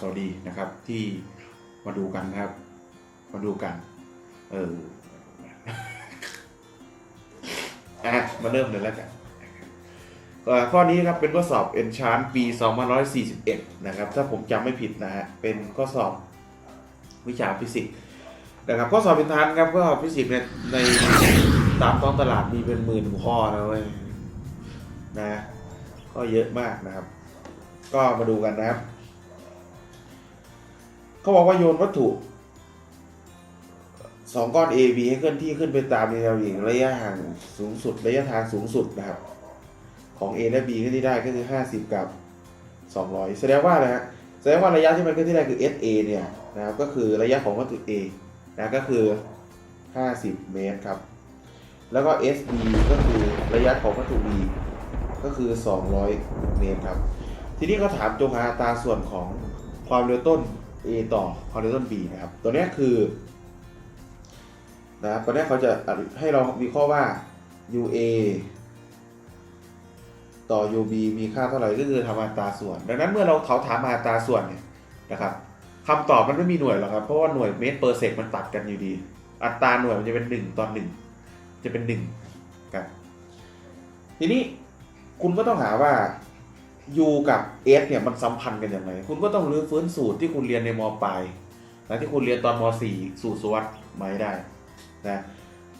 สวัสดีนะครับที่มาดูกันนะครับ มาดูกัน เอออะมาเริ่มเลยแล้วกันข้อนี้ครับเป็นข้อสอบ Enchant ปี 2541 นะครับ ถ้าผมจำไม่ผิดนะฮะ เป็นข้อสอบวิชาฟิสิกส์นะครับข้อสอบเป็นทานครับก็ฟิสิกส์เนี่ยในตามท้องตลาดมีเป็นหมื่นข้อนะเว้ยนะ ก็เยอะมากนะครับ ก็มาดูกันนะครับ เขาบอกว่าโยนวัตถุสองก้อน A B ให้เคลื่อนที่ขึ้นไปตามแนวดิ่งระยะห่างสูงสุดระยะทางสูงสุดนะครับ ของ A และ B เคลื่อนที่ได้ก็คือ 50 กับ 200 แสดงว่าอะไรฮะแสดงว่าระยะที่มันเคลื่อนที่ได้คือ SA เนี่ยนะครับก็คือระยะของวัตถุ A นะก็คือ 50 เมตรครับ แล้วก็ SB ก็คือระยะของวัตถุ B ก็คือ 200 เมตรครับ ทีนี้เขาถามจงหาอัตราส่วนของความเร็วต้น A ต่อความเร็วต้น B นะครับ ตัวนี้คือนะครับตัวนี้เขาจะให้เราวิเคราะห์ว่า UA ต่อ UB มีค่าเท่าไหร่ก็คือทำอัตราส่วน ดังนั้นเมื่อเราเขาถามมาอัตราส่วนเนี่ยนะครับคำตอบมันไม่มีหน่วยหรอกครับ เพราะว่าหน่วยเมตรเปอร์เซกมันตัดกันอยู่ดี อัตราหน่วยมันจะเป็น 1 ต่อ 1 จะเป็น1ครับทีนี้คุณก็ต้องหาว่า U กับ S เนี่ยมันสัมพันธ์กันยังไงคุณก็ต้องรื้อฟื้นสูตรที่คุณเรียนในมปลายและที่คุณเรียนตอนม .4 สูตรสวัสดิ์มาให้ได้นะ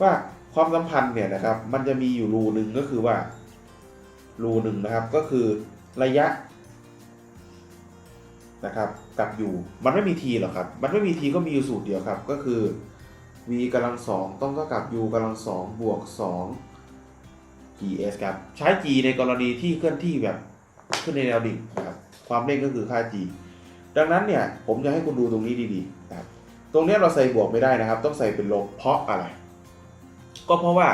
ว่าความสัมพันธ์เนี่ยนะครับมันจะมีอยู่รูหนึ่งก็คือว่ารูหนึ่งนะครับก็คือระยะนะครับกับ U มันไม่มี t หรอกครับ มันไม่มี t ก็มีอยู่สูตรเดียวครับ ก็คือ v กำลังสองต้องเท่ากับ u กำลังสองบวก2 gs ครับใช้ g ในกรณีที่เคลื่อนที่แบบ ขึ้นในแนวดิ่งนะครับความเร่งก็คือค่า g ดังนั้นเนี่ยผมจะให้คุณดูตรงนี้ดีๆนะครับตรงนี้เราใส่บวกไม่ได้นะครับ ต้องใส่เป็นลบเพราะอะไร ก็เพราะว่า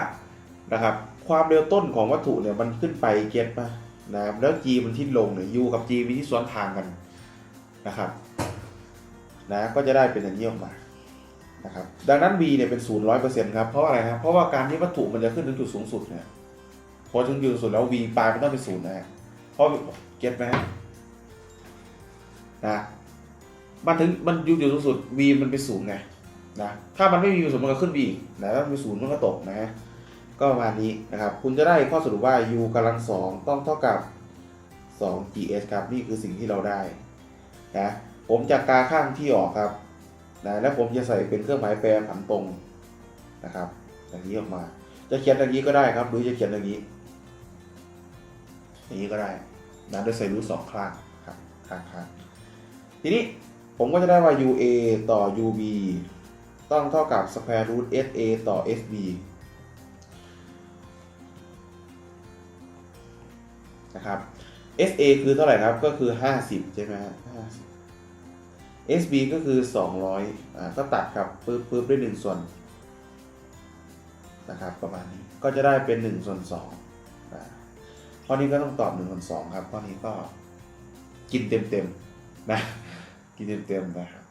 นะครับความเร็วต้นของวัตถุเนี่ยมันขึ้นไปเก็ตมานะครับแล้ว g มันทิศลงเนี่ย u กับ g มีที่สวนทางกันนะครับนะก็จะได้เป็นอย่างนี้ออกมานะครับดังนั้น v เนี่ยเป็นศูนย์ร้อยเปอร์เซ็นต์ครับเพราะอะไรครับเพราะว่าการที่วัตถุมันจะขึ้นถึงจุดสูงสุดเนี่ยพอถึงจุดสูงสุดแล้ว v ปลายมันต้องเป็นศูนย์นะฮะ พราะเก็ตไหมนะมันถึงมันอยู่จุดสูงสุด v มันเป็นศูนย์ไงนะถ้ามันไม่มีศูนย์มันก็ขึ้น v นะถ้ามีศูนย์มันก็ตกนะฮะก็ประมาณนี้นะครับ คุณจะได้ข้อสรุปว่า u กำลังสองต้องเท่ากับ 2 gs ครับนี่คือสิ่งที่เราได้นะผมจะกาข้างที่ออกครับนะแล้วผมจะใส่เป็นเครื่องหมายแปรผันตรงนะครับอย่างนี้ออกมา จะเขียนอย่างนี้ก็ได้ครับ หรือจะเขียนอย่างนี้ อย่างนี้ก็ได้นะโดยใส่รูทสองข้างครับข้างข้างทีนี้ผมก็จะได้ว่า UA ต่อ UB ต้องเท่ากับ square root SA ต่อ SB นะครับ SA คือเท่าไหร่ครับ ก็คือ 50 ใช่ไหมฮะ50 SB ก็คือ 200อ่าก็ตัดครับปึ๊บปึ๊บด้วย1ส่วนนะครับ ประมาณนี้ ก็จะได้เป็น 1 ส่วน2อ่า ข้อนี้ก็ต้องตอบหนึ่งส่วนสองครับข้อนี้ก็กินเต็มๆนะกินเต็มๆนะครับ